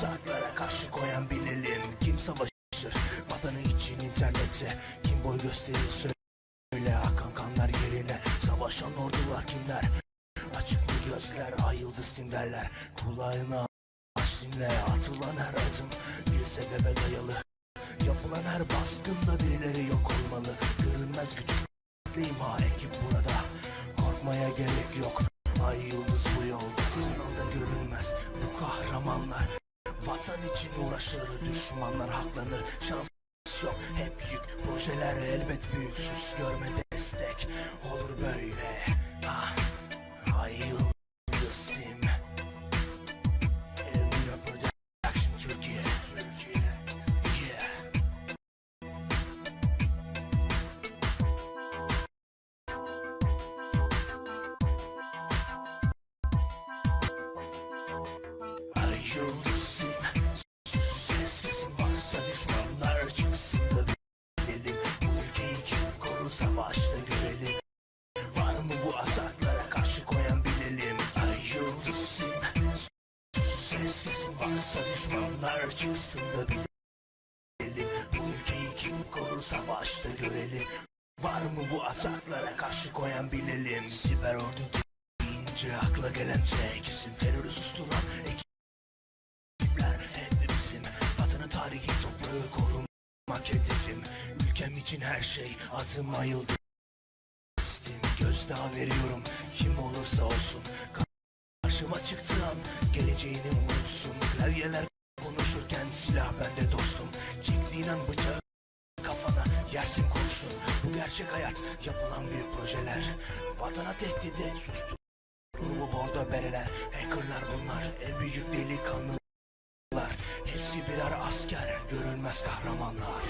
Saatlara karşı koyan bilelim Kim savaşır? Vatanı için internette Kim boy gösterir? Söyle. Akan kanlar yerine. Savaşan ordular kimler? Açık mı gözler ayıldı stim derler. Kulağına aç dinle. Atılan her adım Bir sebebe dayalı. Yapılan her baskında birileri Vatan için uğraşır düşmanlar haklanır. Şans yok hep yük. Projeler elbet büyük sus görme destek. Olur böyle. Ah, varsa düşmanlar çıksın da bilelim. Bu ülkeyi kim korur savaşta görelim. Var mı bu ataklara karşı koyan bilelim. Siber ordu deyince akla gelen tek isim Terörü susturan ekipler. Hep bizim Vatanı tarihi toprağı korumak hedefim. Ülkem için her şey adım ayıldı gözdağı veriyorum. Kim olursa olsun Karşıma çıktığı an geleceğini unutsun Klavyeler konuşurken silah bende dostum. Çektiğin bıçağı kafana yersin kurşun. Bu gerçek hayat yapılan büyük projeler. Vatana tehdidi sustu. Bu bordo bereler hackerlar bunlar. En büyük delikanlılar Hepsi birer asker görünmez kahramanlar